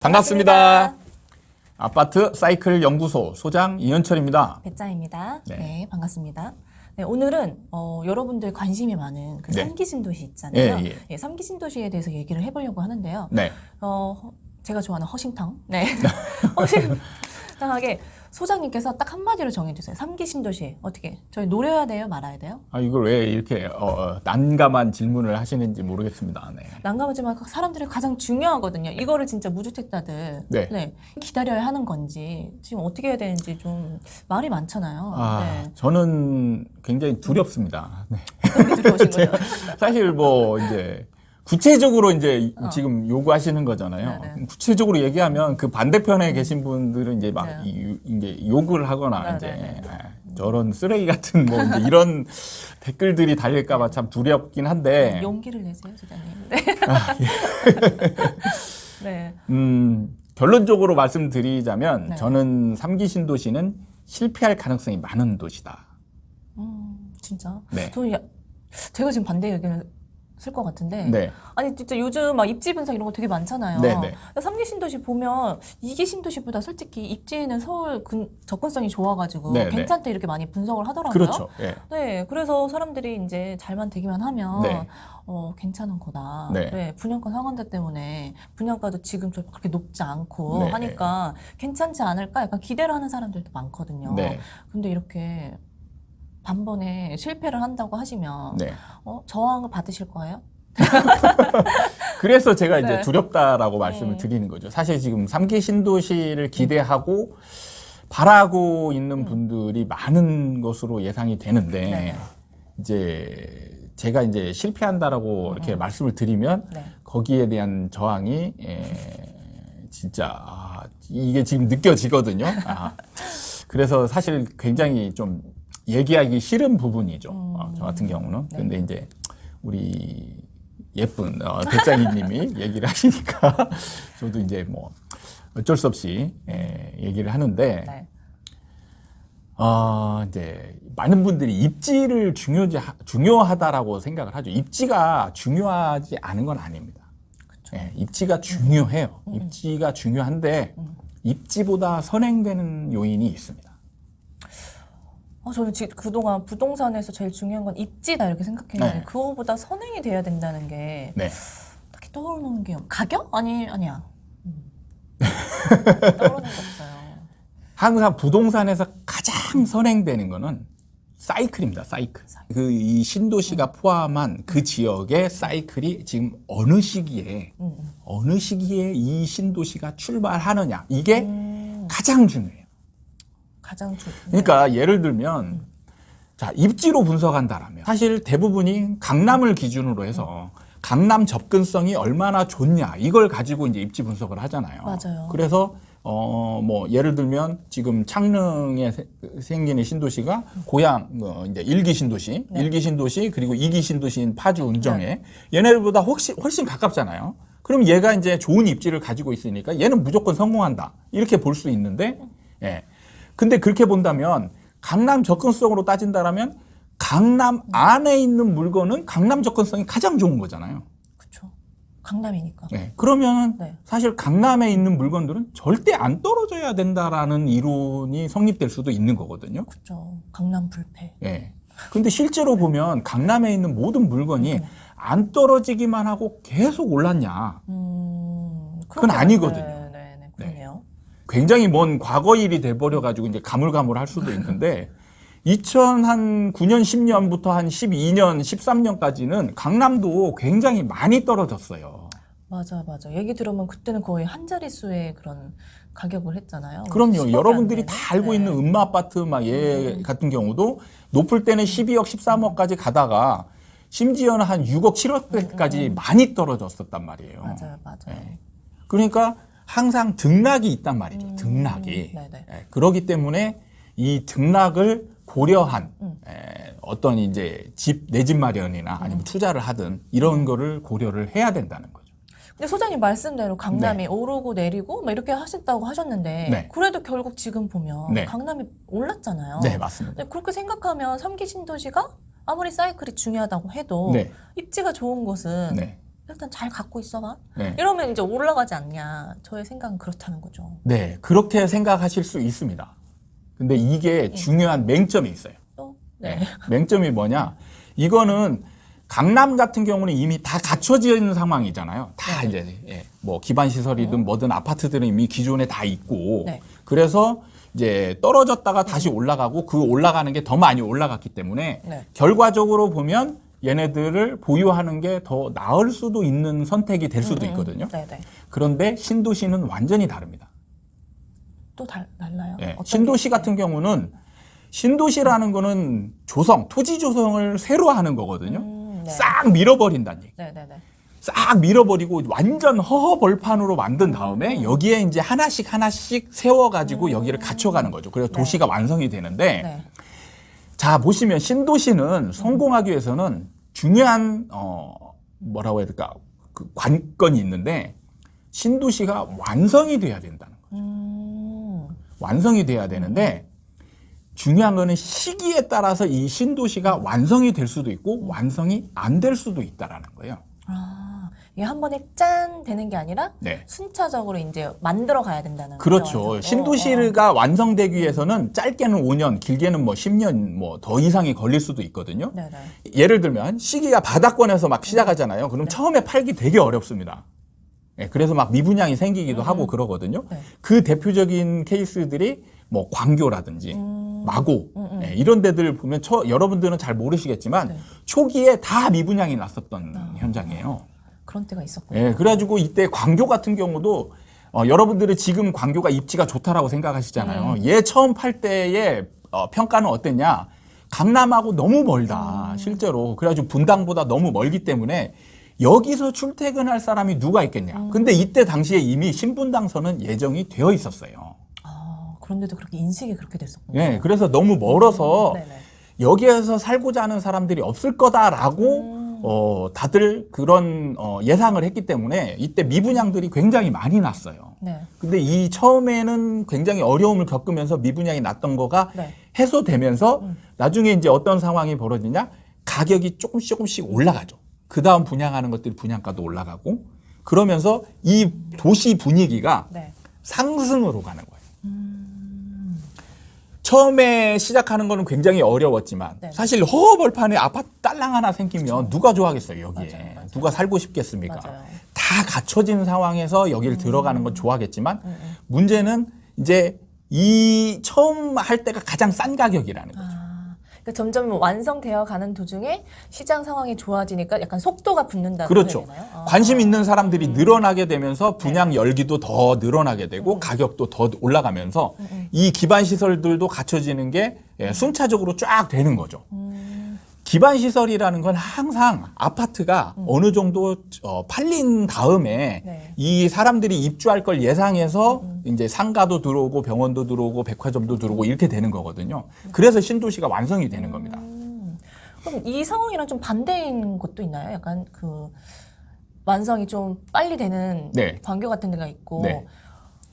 반갑습니다. 아파트 사이클 연구소 소장 이현철입니다. 배짜입니다. 네. 네. 반갑습니다. 네, 오늘은 어, 여러분들 관심이 많은 그 네. 삼기 신도시 있잖아요. 예, 예. 삼기 신도시에 대해서 얘기를 해보려고 하는데요. 네. 어, 허- 제가 좋아하는 허심탕. 네. 허심탕하게 소장님께서 딱 한마디로 정해주세요. 삼기 신도시 어떻게 저희 노려야 돼요, 말아야 돼요? 아, 이걸 왜 이렇게 어, 어, 난감한 질문을 하시는지 모르겠습니다. 네. 난감하지만 사람들이 가장 중요하거든요. 이거를 진짜 무주택자들 네. 기다려야 하는 건지 지금 어떻게 해야 되는지 좀 말이 많잖아요. 아, 네. 저는 굉장히 두렵습니다. 네. 사실 뭐 이제 구체적으로 이제 어. 지금 요구하시는 거잖아요. 네, 네. 구체적으로 얘기하면 그 반대편에 계신 분들은 이제 막 네. 이- 이제 욕을 하거나 네, 이제 네, 아, 저런 쓰레기 같은 뭐 이제 이런 댓글들이 달릴까봐 참 두렵긴 한데 용기를 내세요, 소장님. 네. 아, 예. 네. 음, 결론적으로 말씀드리자면 네. 저는 삼기 신도시는 실패할 가능성이 많은 도시다. 음, 진짜. 네. 저는 야, 제가 지금 반대 의견을 쓸 것 같은데. 네. 아니 진짜 요즘 막 입지 분석 이런 거 되게 많잖아요. 네, 네. 삼기 신도시 보면 이기 신도시보다 솔직히 입지에는 서울 근, 접근성이 좋아가지고 네, 네. 괜찮대 이렇게 많이 분석을 하더라고요. 그렇죠. 예. 네, 그래서 사람들이 이제 잘만 되기만 하면 네. 어, 괜찮은 거다. 네. 분양가 상한제 때문에 분양가도 지금처럼 그렇게 높지 않고 네. 하니까 괜찮지 않을까 약간 기대를 하는 사람들도 많거든요. 네. 근데 이렇게 단번에 실패를 한다고 하시면 네. 어, 저항을 받으실 거예요? 그래서 제가 이제 네. 두렵다라고 말씀을 음. 드리는 거죠. 사실 지금 삼기 신도시를 기대하고 바라고 있는 분들이 많은 것으로 예상이 되는데 네. 이제 제가 이제 실패한다라고 이렇게 말씀을 드리면 네. 거기에 대한 저항이 에, 진짜 아, 이게 지금 느껴지거든요. 아, 그래서 사실 굉장히 좀 얘기하기 싫은 부분이죠. 음. 어, 저 같은 경우는. 네. 근데 이제 우리 예쁜 어, 대장님님이 얘기를 하시니까 저도 이제 뭐 어쩔 수 없이 에, 얘기를 하는데 네. 어, 이제 많은 분들이 입지를 중요지 중요하다라고 생각을 하죠. 입지가 중요하지 않은 건 아닙니다. 그쵸. 예, 입지가 중요해요. 음. 입지가 중요한데 음. 입지보다 선행되는 요인이 있습니다. 어, 저는 지금 그동안 부동산에서 제일 중요한 건 입지다 이렇게 생각했는데 네. 그거보다 선행이 돼야 된다는 게 네. 딱히 떠오르는 게 없- 가격? 아니 아니야. 음. 떠오르는 게 없어요. 항상 부동산에서 가장 선행되는 거는 사이클입니다. 사이클. 그이 신도시가 포함한 그 지역의 사이클이 지금 어느 시기에 음, 음. 어느 시기에 이 신도시가 출발하느냐 이게 음, 가장 중요해요. 가장 중. 그러니까 예를 들면 자 입지로 분석한다라면 사실 대부분이 강남을 기준으로 해서 강남 접근성이 얼마나 좋냐 이걸 가지고 이제 입지 분석을 하잖아요. 맞아요. 그래서 어 뭐 예를 들면 지금 창릉에 세- 생기는 신도시가 고향 어, 이제 일기 신도시, 네. 일기 신도시 그리고 이기 신도시인 파주 은정에 얘네들보다 훨씬 훨씬 가깝잖아요. 그럼 얘가 이제 좋은 입지를 가지고 있으니까 얘는 무조건 성공한다 이렇게 볼 수 있는데 예. 근데 그렇게 본다면 강남 접근성으로 따진다라면 강남 안에 있는 물건은 강남 접근성이 가장 좋은 거잖아요. 그렇죠. 강남이니까. 네. 그러면 네. 사실 강남에 있는 물건들은 절대 안 떨어져야 된다라는 이론이 성립될 수도 있는 거거든요. 그렇죠. 강남 불패. 예. 근데 실제로 보면 강남에 있는 모든 물건이 안 떨어지기만 하고 계속 올랐냐. 음, 그건 아니거든요. 굉장히 먼 과거 일이 돼버려 가지고 이제 가물가물할 수도 있는데 2009년, 10년부터 한 12년, 13년까지는 강남도 굉장히 많이 떨어졌어요. 맞아, 맞아. 얘기 들으면 그때는 거의 한 자릿수의 그런 가격을 했잖아요. 그럼요. 10억이 안 여러분들이? 다 알고 네. 있는 음마 아파트 막얘 음. 같은 경우도 높을 때는 12억, 13억까지 가다가 심지어는 한 6억, 7억까지 많이 떨어졌었단 말이에요. 음, 맞아요, 맞아요. 네. 그러니까 항상 등락이 있단 말이죠. 음, 등락이. 네네. 예, 그렇기 때문에 이 등락을 고려한 음. 에, 어떤 이제 집, 내 집 마련이나 음. 아니면 투자를 하든 이런 거를 고려를 해야 된다는 거죠. 근데 소장님 말씀대로 강남이 오르고 내리고 막 이렇게 하셨다고 하셨는데 네. 그래도 결국 지금 보면 네. 강남이 올랐잖아요. 네, 맞습니다. 근데 그렇게 생각하면 삼기 신도시가 아무리 사이클이 중요하다고 해도 네, 입지가 좋은 곳은 네. 일단 잘 갖고 있어봐. 네. 이러면 이제 올라가지 않냐. 저의 생각은 그렇다는 거죠. 네, 그렇게 생각하실 수 있습니다. 근데 이게 중요한 맹점이 있어요. 또 네. 네. 맹점이 뭐냐? 이거는 강남 같은 경우는 이미 다 갖춰져 있는 상황이잖아요. 다 이제 예, 뭐 기반 시설이든 뭐든 아파트들은 이미 기존에 다 있고 네. 그래서 이제 떨어졌다가 다시 올라가고 그 올라가는 게 더 많이 올라갔기 때문에 네. 결과적으로 보면 얘네들을 보유하는 게 더 나을 수도 있는 선택이 될 수도 있거든요. 네네. 그런데 신도시는 완전히 다릅니다. 또 달, 달라요? 예, 신도시 게? 같은 경우는 신도시라는 거는 조성, 토지 조성을 새로 하는 거거든요. 음, 네. 싹 밀어버린다는 얘기. 네네네. 싹 밀어버리고 완전 허허벌판으로 만든 다음에 음. 여기에 이제 하나씩 하나씩 세워가지고 여기를 갖춰가는 거죠. 그래서 도시가 완성이 되는데 네. 자 보시면 신도시는 성공하기 위해서는 중요한 어 뭐라고 해야 될까 그 관건이 있는데 신도시가 완성이 돼야 된다는 거예요. 음, 완성이 돼야 되는데 중요한 거는 시기에 따라서 이 신도시가 완성이 될 수도 있고 완성이 안 될 수도 있다라는 거예요. 아, 이게 한 번에 짠 되는 게 아니라 네. 순차적으로 이제 만들어 가야 된다는 그렇죠. 거죠. 신도시가 완성되기 위해서는 짧게는 5년, 길게는 뭐 10년 뭐 더 이상이 걸릴 수도 있거든요. 네네. 예를 들면 시기가 바닥권에서 막 시작하잖아요. 그럼 네. 처음에 팔기 되게 어렵습니다. 예, 그래서 막 미분양이 생기기도 하고 그러거든요. 음. 네. 그 대표적인 케이스들이 뭐 광교라든지 음. 마고 예, 이런 데들 보면 처, 여러분들은 잘 모르시겠지만 네. 초기에 다 미분양이 났었던 현장이에요. 그런 때가 있었군요. 예, 그래가지고 이때 광교 같은 경우도 어, 여러분들이 지금 광교가 입지가 좋다라고 생각하시잖아요. 음. 얘 처음 팔 때의 어, 평가는 어땠냐? 강남하고 너무 멀다, 음. 실제로. 그래가지고 분당보다 너무 멀기 때문에 여기서 출퇴근할 사람이 누가 있겠냐? 음. 근데 이때 당시에 이미 신분당선은 예정이 되어 있었어요. 아, 그런데도 그렇게 인식이 그렇게 됐었군요. 예, 그래서 너무 멀어서 네네. 여기에서 살고자 하는 사람들이 없을 거다라고 음. 어, 다들 그런 어, 예상을 했기 때문에 이때 미분양들이 굉장히 많이 났어요. 네. 근데 이 처음에는 굉장히 어려움을 겪으면서 미분양이 났던 거가 네. 해소되면서 음. 나중에 이제 어떤 상황이 벌어지냐 가격이 조금씩 조금씩 올라가죠. 그 다음 분양하는 것들이 분양가도 올라가고 그러면서 이 도시 분위기가 네. 상승으로 가는 거예요. 음. 처음에 시작하는 거는 굉장히 어려웠지만 네. 사실 허허벌판에 아파트 딸랑 하나 생기면 누가 좋아하겠어요 여기에 맞아요, 맞아요. 누가 살고 싶겠습니까 맞아요. 다 갖춰진 상황에서 여기를 들어가는 건 좋아하겠지만 음, 음. 문제는 이제 이 처음 할 때가 가장 싼 가격이라는 거죠 아, 점점 완성되어 가는 도중에 시장 상황이 좋아지니까 약간 속도가 붙는다고 그렇죠? 아. 관심 있는 사람들이 늘어나게 되면서 네. 분양 열기도 더 늘어나게 되고 음. 가격도 더 올라가면서 이 기반 시설들도 갖춰지는 게 예, 순차적으로 쫙 되는 거죠. 음, 기반 시설이라는 건 항상 아파트가 어느 정도 어, 팔린 다음에 네. 이 사람들이 입주할 걸 예상해서 이제 상가도 들어오고 병원도 들어오고 백화점도 들어오고 이렇게 되는 거거든요. 그래서 신도시가 완성이 되는 겁니다. 음. 그럼 이 상황이랑 좀 반대인 것도 있나요? 약간 그 완성이 좀 빨리 되는 네. 광교 같은 데가 있고 네.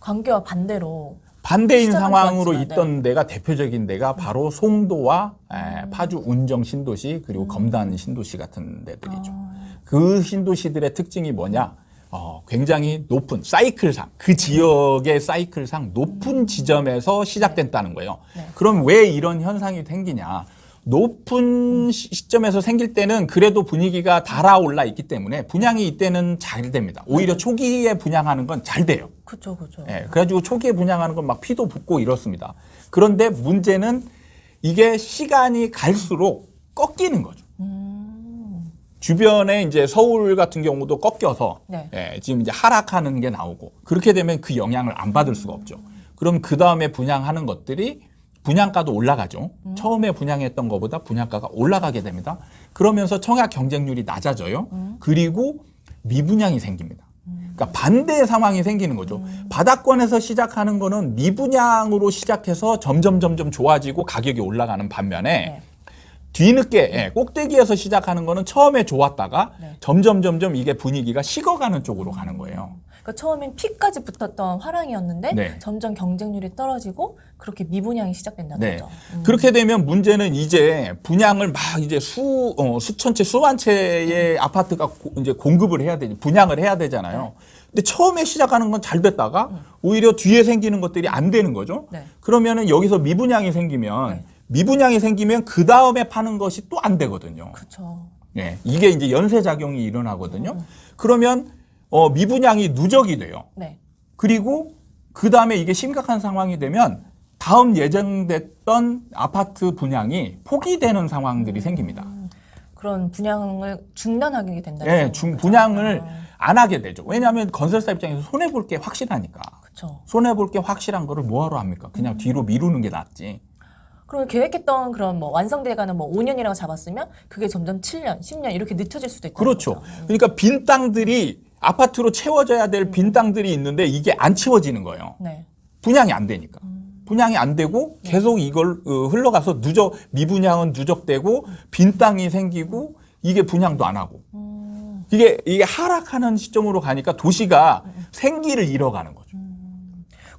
광교와 반대로 반대인 상황으로 있던 데가 대표적인 데가 바로 송도와 에, 파주 운정 신도시 그리고 검단 신도시 같은 데들이죠. 아, 그 신도시들의 특징이 뭐냐? 어, 굉장히 높은 사이클상, 그 지역의 사이클상 높은 지점에서 시작됐다는 거예요. 네. 그럼 왜 이런 현상이 생기냐? 높은 시- 시점에서 생길 때는 그래도 분위기가 달아올라 있기 때문에 분양이 이때는 잘 됩니다. 오히려 초기에 분양하는 건 잘 돼요. 그죠, 그죠. 예, 그래가지고 초기에 분양하는 건 막 피도 붓고 이렇습니다. 그런데 문제는 이게 시간이 갈수록 꺾이는 거죠. 음, 주변에 이제 서울 같은 경우도 꺾여서 네. 예, 지금 이제 하락하는 게 나오고 그렇게 되면 그 영향을 안 받을 수가 없죠. 그럼 그 다음에 분양하는 것들이 분양가도 올라가죠. 처음에 분양했던 것보다 분양가가 올라가게 됩니다. 그러면서 청약 경쟁률이 낮아져요. 그리고 미분양이 생깁니다. 그러니까 반대의 상황이 생기는 거죠. 바닥권에서 시작하는 거는 미분양으로 시작해서 점점 점점 좋아지고 가격이 올라가는 반면에 네. 뒤늦게 예, 꼭대기에서 시작하는 거는 처음에 좋았다가 네. 점점 점점 이게 분위기가 식어가는 쪽으로 가는 거예요. 그러니까 처음엔 피까지 붙었던 화랑이었는데 네. 점점 경쟁률이 떨어지고 그렇게 미분양이 시작된다는 네. 거죠. 음. 그렇게 되면 문제는 이제 분양을 막 이제 수, 어, 수천 채, 수만 채의 아파트가 고- 이제 공급을 해야 되지, 분양을 해야 되잖아요. 근데 처음에 시작하는 건 잘 됐다가 오히려 뒤에 생기는 것들이 안 되는 거죠. 네. 그러면은 여기서 미분양이 생기면 네. 미분양이 생기면 그 다음에 파는 것이 또 안 되거든요. 그렇죠. 네. 이게 이제 연쇄 작용이 일어나거든요. 그러면 어, 미분양이 누적이 돼요. 네. 그리고 그 다음에 이게 심각한 상황이 되면 다음 예정됐던 아파트 분양이 포기되는 상황들이 생깁니다. 그런 분양을 중단하게 된다는 예, 중 분양을 안 하게 되죠. 왜냐하면 건설사 입장에서 손해 볼 게 확실하니까. 그렇죠. 손해 볼 게 확실한 거를 뭐하러 합니까? 그냥 뒤로 미루는 게 낫지. 그러면 계획했던 그런 뭐 완성돼가는 뭐 5년이라고 잡았으면 그게 점점 7년, 10년 이렇게 늦춰질 수도 있다. 그렇죠. 그러니까 빈 땅들이 아파트로 채워져야 될 빈 땅들이 있는데 이게 안 채워지는 거예요. 네. 분양이 안 되니까. 분양이 안 되고 계속 이걸 어, 흘러가서 누적 미분양은 누적되고 빈 땅이 생기고 이게 분양도 안 하고 음, 이게 이게 하락하는 시점으로 가니까 도시가 생기를 잃어가는 거죠.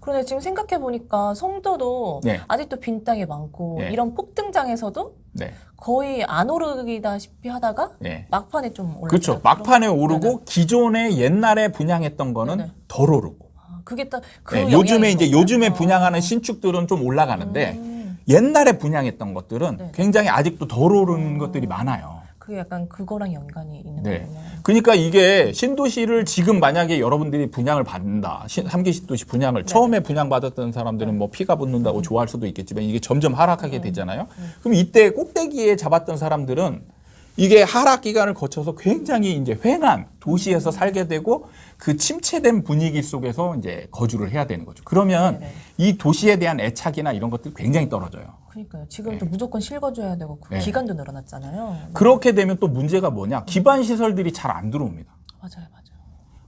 그런데 지금 생각해 보니까 송도도 네. 아직도 빈 땅이 많고 네. 이런 폭등장에서도 네, 거의 안 오르기다시피 하다가 네. 막판에 좀 올랐죠. 그렇죠. 막판에 오르고 네네. 기존에 옛날에 분양했던 거는 네네. 덜 오르고. 아, 그게 딱그 네, 요즘에 이제 요즘에 분양하는 신축들은 좀 올라가는데 음, 옛날에 분양했던 것들은 네. 굉장히 아직도 덜 오른 것들이 많아요. 그게 약간 그거랑 연관이 있는 네. 거군요. 그러니까 이게 신도시를 지금 만약에 여러분들이 분양을 받는다. 신- 삼기 신도시 분양을 처음에 분양받았던 사람들은 뭐 피가 붙는다고 좋아할 수도 있겠지만 이게 점점 하락하게 되잖아요. 그럼 이때 꼭대기에 잡았던 사람들은 이게 하락 기간을 거쳐서 굉장히 이제 횡한 도시에서 살게 되고 그 침체된 분위기 속에서 이제 거주를 해야 되는 거죠. 그러면 네네. 이 도시에 대한 애착이나 이런 것들이 굉장히 떨어져요. 그러니까요. 지금도 무조건 실거줘야 되고 그 네. 기간도 늘어났잖아요. 그렇게 되면 또 문제가 뭐냐? 기반 시설들이 잘 안 들어옵니다. 맞아요, 맞아요.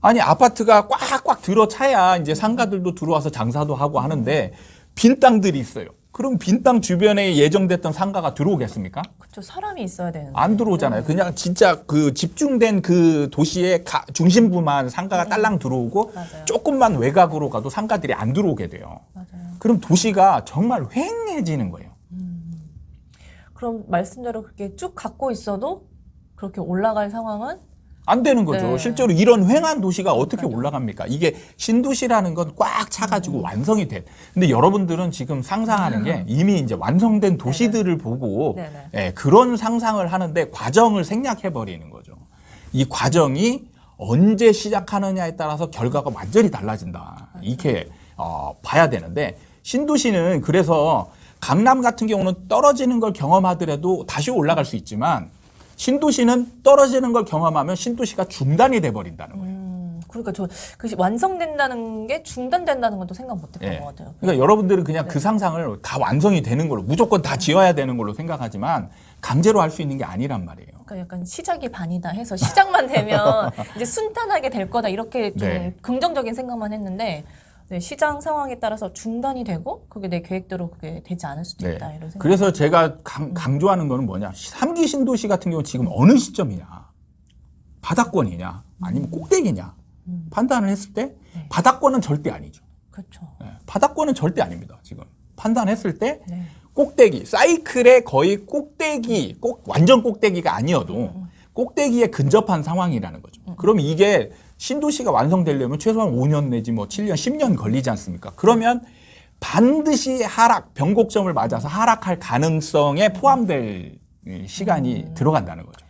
아니 아파트가 꽉꽉 들어차야 이제 상가들도 들어와서 장사도 하고 하는데 빈 땅들이 있어요. 그럼 빈 땅 주변에 예정됐던 상가가 들어오겠습니까? 그렇죠. 사람이 있어야 되는데. 안 들어오잖아요. 그냥 진짜 그 집중된 그 도시의 가- 중심부만 상가가 딸랑 들어오고 맞아요. 조금만 외곽으로 가도 상가들이 안 들어오게 돼요. 맞아요. 그럼 도시가 정말 휑해지는 거예요. 그럼 말씀대로 그렇게 쭉 갖고 있어도 그렇게 올라갈 상황은 안 되는 거죠. 네. 실제로 이런 횡한 도시가 어떻게 올라갑니까? 이게 신도시라는 건 꽉 차가지고 음. 완성이 돼. 근데 여러분들은 지금 상상하는 게 이미 이제 완성된 도시들을 보고 네네. 예, 그런 상상을 하는데 과정을 생략해 버리는 거죠. 이 과정이 언제 시작하느냐에 따라서 결과가 완전히 달라진다. 이렇게 어, 봐야 되는데 신도시는 그래서 강남 같은 경우는 떨어지는 걸 경험하더라도 다시 올라갈 수 있지만 신도시는 떨어지는 걸 경험하면 신도시가 중단이 돼 버린다는 거예요. 음, 그러니까 저 그 완성된다는 게 중단된다는 건또 생각 못했던 예. 것 같아요. 그러니까 여러분들은 그냥 그 상상을 다 완성이 되는 걸로 무조건 다 지어야 되는 걸로 생각하지만 강제로 할 수 있는 게 아니란 말이에요. 그러니까 약간 시작이 반이다 해서 시작만 되면 이제 순탄하게 될 거다 이렇게 좀 네. 긍정적인 생각만 했는데 네, 시장 상황에 따라서 중단이 되고 그게 내 계획대로 그게 되지 않을 수도 네. 있다 이런 생각. 그래서 제가 강, 강조하는 거는 뭐냐. 삼기 신도시 같은 경우 지금 어느 시점이냐. 바닥권이냐. 아니면 꼭대기냐. 판단을 했을 때 네. 바닥권은 절대 아니죠. 그렇죠. 예, 바닥권은 절대 아닙니다. 지금. 판단했을 때 네. 꼭대기, 사이클의 거의 꼭대기, 꼭 완전 꼭대기가 아니어도 음, 꼭대기에 근접한 상황이라는 거죠. 그럼 이게 신도시가 완성되려면 최소한 5년 내지 뭐 7년, 10년 걸리지 않습니까? 그러면 반드시 하락, 변곡점을 맞아서 하락할 가능성에 포함될 이 시간이 음. 들어간다는 거죠.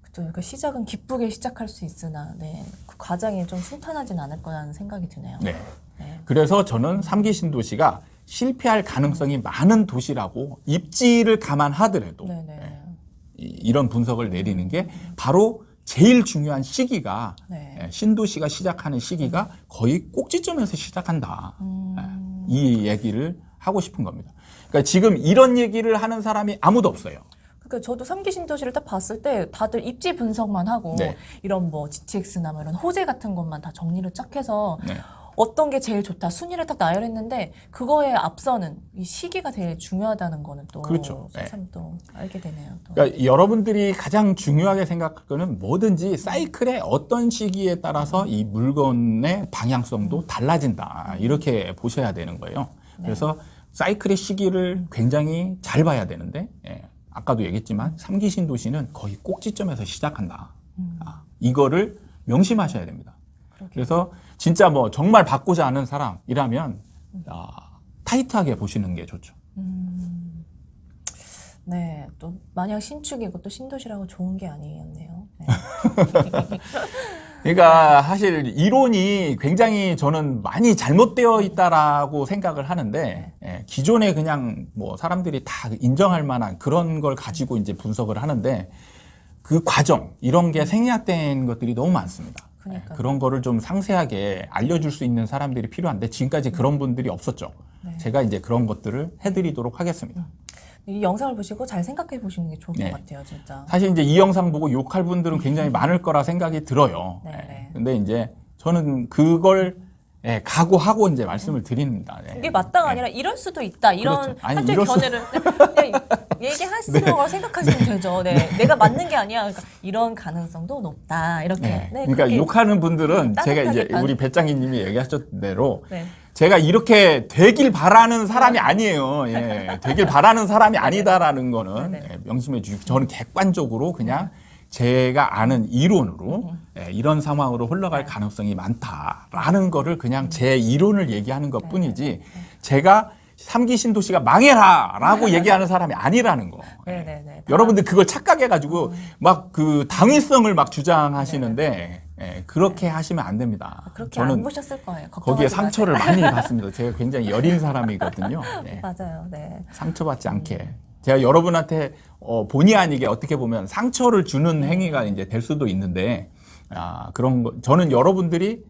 그렇죠. 그러니까 시작은 기쁘게 시작할 수 있으나 네. 그 과정이 좀 순탄하진 않을 거라는 생각이 드네요. 네. 네. 그래서 저는 삼기 신도시가 실패할 가능성이 많은 도시라고 입지를 감안하더라도. 이- 이런 분석을 내리는 게 바로 제일 중요한 시기가 네. 예, 신도시가 시작하는 시기가 거의 꼭지점에서 시작한다. 음, 예, 이 얘기를 하고 싶은 겁니다. 그러니까 지금 이런 얘기를 하는 사람이 아무도 없어요. 그러니까 저도 삼기 신도시를 딱 봤을 때 다들 입지 분석만 하고 네. 이런 뭐 GTX나 뭐 이런 호재 같은 것만 다 정리를 쫙 해서 네. 어떤 게 제일 좋다 순위를 딱 나열했는데 그거에 앞서는 이 시기가 제일 중요하다는 거는 또 그렇죠. 네. 참또 알게 되네요. 또. 그러니까 여러분들이 가장 중요하게 생각할 거는 뭐든지 사이클의 어떤 시기에 따라서 이 물건의 방향성도 달라진다. 이렇게 보셔야 되는 거예요. 그래서 사이클의 시기를 굉장히 잘 봐야 되는데, 예, 아까도 얘기했지만 삼기 신도시는 거의 꼭지점에서 시작한다. 아, 이거를 명심하셔야 됩니다. 그러게요. 그래서 진짜 뭐 정말 받고자 하는 사람이라면 아, 타이트하게 보시는 게 좋죠. 네, 또 마냥 신축이고 또 신도시라고 좋은 게 아니었네요. 네. 그러니까 사실 이론이 굉장히 저는 많이 잘못되어 있다라고 생각을 하는데 예, 기존에 그냥 뭐 사람들이 다 인정할 만한 그런 걸 가지고 이제 분석을 하는데 그 과정 이런 게 생략된 것들이 너무 많습니다. 예, 그러니까요. 그런 거를 좀 상세하게 알려줄 수 있는 사람들이 필요한데 지금까지 그런 분들이 없었죠. 네. 제가 이제 그런 것들을 해드리도록 하겠습니다. 이 영상을 보시고 잘 생각해 보시는 게 좋을 네. 것 같아요, 진짜. 사실 이제 이 영상 보고 욕할 분들은 굉장히 많을 거라 생각이 들어요. 네, 예. 네. 근데 이제 저는 그걸 예, 각오하고 이제 말씀을 드립니다. 예. 이게 예. 아니라 이럴 수도 있다. 이런 그렇죠. 아니, 한쪽 이럴 수- 견해를 그냥 얘기하시는 걸 생각하시면 되죠. 네. 내가 맞는 게 아니야. 그러니까 이런 가능성도 높다. 이렇게. 네. 네, 그러니까 그렇게- 욕하는 분들은 제가 따뜻하게 이제 반- 우리 배짱이님이 얘기하셨던 대로 네. 제가 이렇게 되길 바라는 사람이 아니에요. 예. 되길 바라는 사람이 아니다라는 거는 네, 네. 예, 명심해 주시고 저는 객관적으로 그냥 제가 아는 이론으로 예, 이런 상황으로 흘러갈 네. 가능성이 많다라는 거를 그냥 제 이론을 얘기하는 것 네, 뿐이지 제가 삼기 신도시가 망해라 라고 얘기하는 사람이 아니라는 거. 예. 네, 네, 네. 여러분들 그걸 착각해가지고 막 그 당위성을 막 주장하시는데 예, 그렇게 하시면 안 됩니다. 아, 그렇게 저는 안 보셨을 거예요. 거기에 걱정하지 상처를 많이 받습니다. 제가 굉장히 여린 사람이거든요. 예. 맞아요. 네. 상처받지 않게. 제가 여러분한테 어, 본의 아니게 어떻게 보면 상처를 주는 행위가 이제 될 수도 있는데 아, 그런 거 저는 여러분들이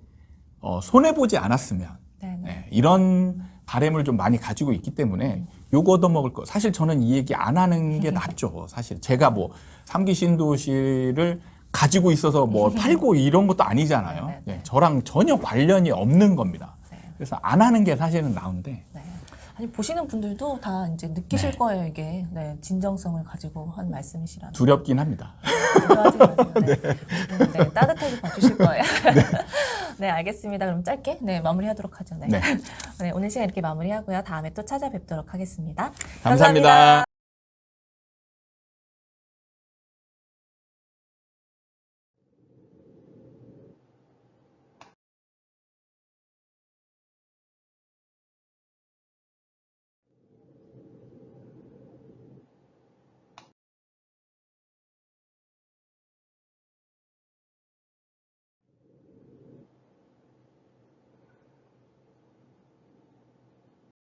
어, 손해 보지 않았으면 네, 네. 네, 이런 바램을 좀 많이 가지고 있기 때문에 요거 얻어먹을 거 사실 저는 이 얘기 안 하는 게 낫죠 사실 제가 뭐 삼기 신도시를 가지고 있어서 뭐 팔고 이런 것도 아니잖아요 네, 네. 네, 저랑 전혀 관련이 없는 겁니다 네. 그래서 안 하는 게 사실은 나은데 네. 아니 보시는 분들도 다 이제 느끼실 네. 거예요 이게 네, 진정성을 가지고 한 말씀이시라는. 두렵긴 합니다 걱정하지 마세요. 네. 음, 네, 따뜻하게 봐주실 거예요. 네. 알겠습니다. 그럼 짧게 네 마무리하도록 하죠. 네. 네. 네, 오늘 시간 이렇게 마무리하고요. 다음에 또 찾아뵙도록 하겠습니다 감사합니다.